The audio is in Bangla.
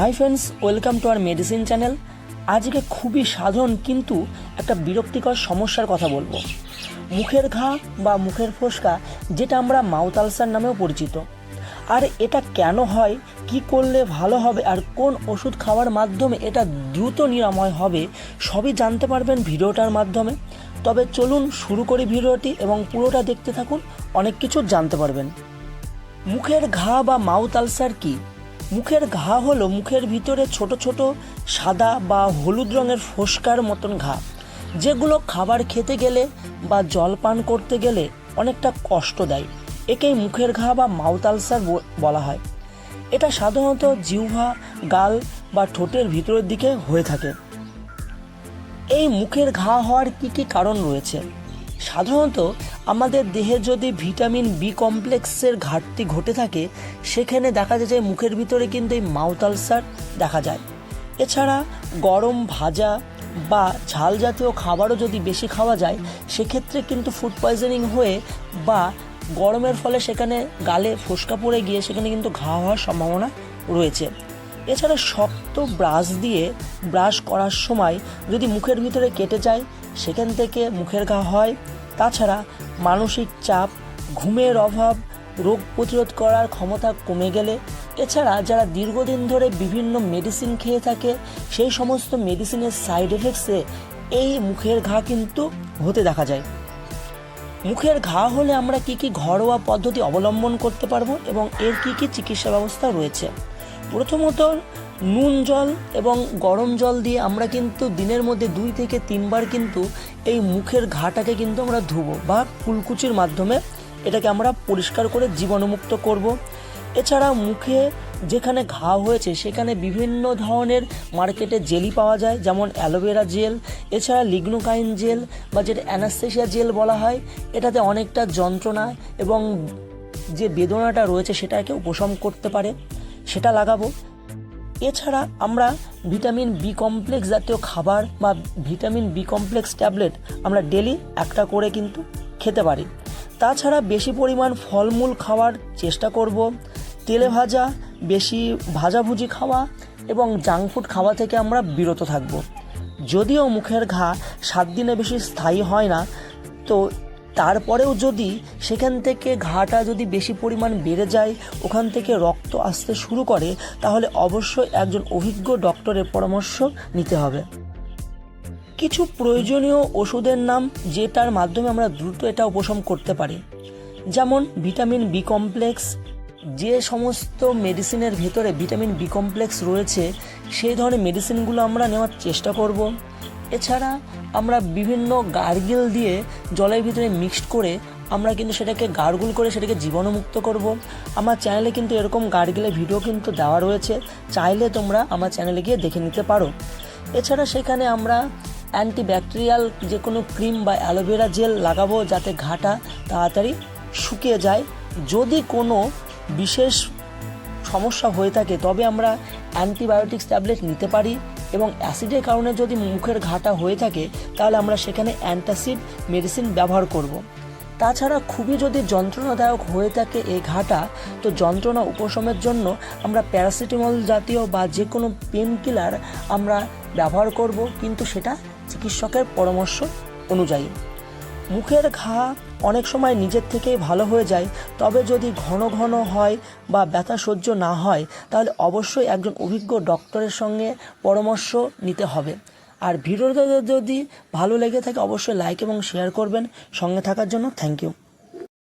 Hi friends welcome to R medicine channel আজকে খুবই সাধারণ কিন্তু একটা বিরক্তিকর সমস্যার কথা বলব। মুখের ঘা বা মুখের ফোসকা, যেটা আমরা মাউথ আলসার নামেও পরিচিত। আর এটা কেন হয়, কি করলে ভালো হবে, আর কোন ওষুধ খাওয়ার মাধ্যমে এটা দ্রুত নিরাময় হবে, সবই জানতে পারবেন ভিডিওটার মাধ্যমে। তবে চলুন শুরু করি ভিডিওটি এবং পুরোটা দেখতে থাকুন, অনেক কিছু জানতে পারবেন। মুখের ঘা বা মাউথ আলসার কি? মুখের ঘা হলো মুখের ভিতরে ছোট ছোট সাদা বা হলুদ রঙের ফোসকার মতন ঘা, যেগুলো খাবার খেতে গেলে বা জল পান করতে গেলে অনেকটা কষ্ট দেয় একেই মুখের ঘা বা মাউথ আলসার বলা হয়। এটা সাধারণত জিহ্বা, গাল বা ঠোঁটের ভিতরের দিকে হয়ে থাকে। এই মুখের ঘা হওয়ার কি কি কারণ রয়েছে? সাধারণত আমাদের দেহে যদি ভিটামিন বি কমপ্লেক্সের ঘাটতি ঘটে থাকে, সেখানে দেখা যায় যে মুখের ভিতরে কিন্তু এই মাউথ দেখা যায়। এছাড়া গরম ভাজা বা ঝাল জাতীয় খাবারও যদি বেশি খাওয়া যায়, সেক্ষেত্রে কিন্তু ফুড পয়জনিং হয়ে বা গরমের ফলে সেখানে গালে ফোসকা পড়ে গিয়ে সেখানে কিন্তু ঘা হওয়ার সম্ভাবনা রয়েছে। এছাড়া শক্ত ব্রাশ দিয়ে ব্রাশ করার সময় যদি মুখের ভিতরে কেটে যায় সেখান থেকে মুখের ঘা হয়। তাছাড়া মানসিক চাপ, ঘুমের অভাব, রোগ প্রতিরোধ করার ক্ষমতা কমে গেলে, এছাড়া যারা দীর্ঘদিন ধরে বিভিন্ন মেডিসিন খেয়ে থাকে, সেই সমস্ত মেডিসিনের সাইড এফেক্টসে এই মুখের ঘা কিন্তু হতে দেখা যায়। মুখের ঘা হলে আমরা কি কি ঘরোয়া পদ্ধতি অবলম্বন করতে পারব এবং এর কি কি চিকিৎসা ব্যবস্থা রয়েছে? প্রথমত নুন জল এবং গরম জল দিয়ে আমরা কিন্তু দিনের মধ্যে দুই থেকে তিনবার কিন্তু এই মুখের ঘাটাকে কিন্তু আমরা ধুবো বা কুলকুচির মাধ্যমে এটাকে আমরা পরিষ্কার করে জীবাণুমুক্ত করব। এছাড়া মুখে যেখানে ঘা হয়েছে সেখানে বিভিন্ন ধরনের মার্কেটে জেলি পাওয়া যায়, যেমন অ্যালোভেরা জেল, এছাড়া লিগনোকাইন জেল বা যেটা অ্যানাস্থেশিয়া জেল বলা হয়, এটাতে অনেকটা যন্ত্রণা এবং যে বেদনাটা রয়েছে সেটাকে উপশম করতে পারে। সেটা লাগাবো। এছাড়া আমরা ভিটামিন বি কমপ্লেক্স জাতীয় খাবার বা ভিটামিন বি কমপ্লেক্স ট্যাবলেট আমরা ডেলি একটা করে কিন্তু খেতে পারি। তাছাড়া বেশি পরিমাণ ফলমূল খাওয়ার চেষ্টা করব। তেলে ভাজা, বেশি ভাজাভুজি খাওয়া এবং জাঙ্ক ফুড খাওয়া থেকে আমরা বিরত থাকব। যদিও মুখের ঘা সাত দিনে বেশি স্থায়ী হয় না, তো তারপরেও যদি সেখান থেকে ঘাটা যদি বেশি পরিমাণ বেড়ে যায়, ওখান থেকে রক্ত আসতে শুরু করে, তাহলে অবশ্যই একজন অভিজ্ঞ ডক্টরের পরামর্শ নিতে হবে। কিছু প্রয়োজনীয় ওষুধের নাম যেটার মাধ্যমে আমরা দ্রুত এটা উপশম করতে পারি। যেমন ভিটামিন বি কমপ্লেক্স, যে সমস্ত মেডিসিনের ভেতরে ভিটামিন বি কমপ্লেক্স রয়েছে, সেই ধরনের মেডিসিনগুলো আমরা নেওয়ার চেষ্টা করব। এছাড়া আমরা বিভিন্ন গার্গিল দিয়ে জলের ভিতরে মিক্সড করে আমরা কিন্তু সেটাকে গার্গুল করে সেটাকে জীবাণুমুক্ত করব। আমার চ্যানেলে কিন্তু এরকম গার্গিলের ভিডিও কিন্তু দেওয়া রয়েছে। চাইলে তোমরা আমার চ্যানেলে গিয়ে দেখে নিতে পারো। এছাড়া সেখানে আমরা অ্যান্টিব্যাকটেরিয়াল যে কোনো ক্রিম বা অ্যালোভেরা জেল লাগাবো যাতে ঘাটা তাড়াতাড়ি শুকিয়ে যায়। যদি কোনো বিশেষ সমস্যা হয়ে থাকে, তবে আমরা অ্যান্টিবায়োটিক্স ট্যাবলেট নিতে পারি। এবং অ্যাসিডের কারণে যদি মুখের ঘাটা হয়ে থাকে, তাহলে আমরা সেখানে অ্যান্টাসিড মেডিসিন ব্যবহার করব। তাছাড়া খুবই যদি যন্ত্রণাদায়ক হয়ে থাকে এই ঘাটা, তো যন্ত্রণা উপশমের জন্য আমরা প্যারাসিটামল জাতীয় বা যে কোনো পেন কিলার আমরা ব্যবহার করব, কিন্তু সেটা চিকিৎসকের পরামর্শ অনুযায়ী মুখের ঘা অনেক সময় নিজের থেকেই ভালো হয়ে যায়। তবে যদি ঘন ঘন হয় বা ব্যথা সহ্য না হয়, তাহলে অবশ্যই একজন অভিজ্ঞ ডক্টরের সঙ্গে পরামর্শ নিতে হবে। আর ভিডিওটা যদি ভালো লেগে থাকে, অবশ্যই লাইক এবং শেয়ার করবেন। সঙ্গে থাকার জন্য থ্যাংক ইউ